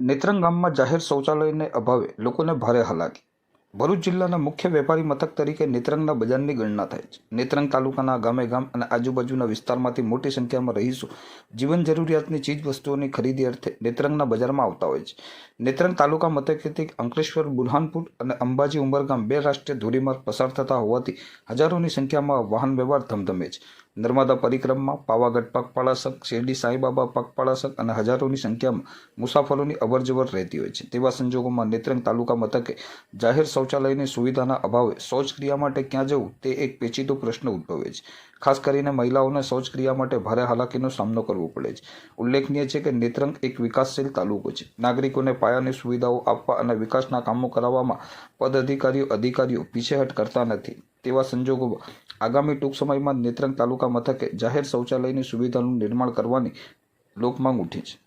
નેત્રંગ ગામમાં જાહેર શૌચાલયને અભાવે લોકોને ભારે હાલાકી. ભરૂચ જિલ્લાના મુખ્ય વેપારી મથક તરીકે નેત્રંગના બજારની ગણના થાય છે. નેત્રંગ તાલુકાના ગામે ગામ અને આજુબાજુના વિસ્તારમાંથી મોટી સંખ્યામાં રહીશો જીવન જરૂરિયાતની ચીજ વસ્તુઓની ખરીદી અર્થે નેત્રંગના બજારમાં આવતા હોય છે. નેત્રંગ તાલુકા મથકેથી અંકલેશ્વર, બુરહાનપુર અને અંબાજી ઉમરગામ બે રાષ્ટ્રીય ધોરીમાર્ગ પસાર થતા હોવાથી હજારોની સંખ્યામાં વાહન વ્યવહાર ધમધમે છે. નર્મદા પરિક્રમા પાવાગઢ પગપાળા શક શિરડી સાંઈબાબા પગપાળા શક અને હજારોની સંખ્યામાં મુસાફરોની અવરજવર રહેતી હોય છે. તેવા સંજોગોમાં નેત્રંગ તાલુકા મથકે જાહેર શૌચાલયની સુવિધાના અભાવે શૌચક્રિયા માટે ક્યાં જવું તે એક પેચીદો પ્રશ્ન ઉદ્ભવે છે. ખાસ કરીને મહિલાઓને શૌચક્રિયા માટે ભારે હાલાકીનો સામનો કરવો પડે છે. ઉલ્લેખનીય છે કે નેત્રંગ એક વિકાસશીલ તાલુકો છે. નાગરિકોને પાયાની સુવિધાઓ આપવા અને વિકાસના કામો કરાવવામાં પદ અધિકારીઓ અધિકારીઓ પીછેહટ કરતા નથી. તેવા સંજોગોમાં આગામી ટૂંક સમયમાં નેત્રંગ તાલુકા મથકે જાહેર શૌચાલયની સુવિધાનું નિર્માણ કરવાની લોકમાંગ ઉઠી છે.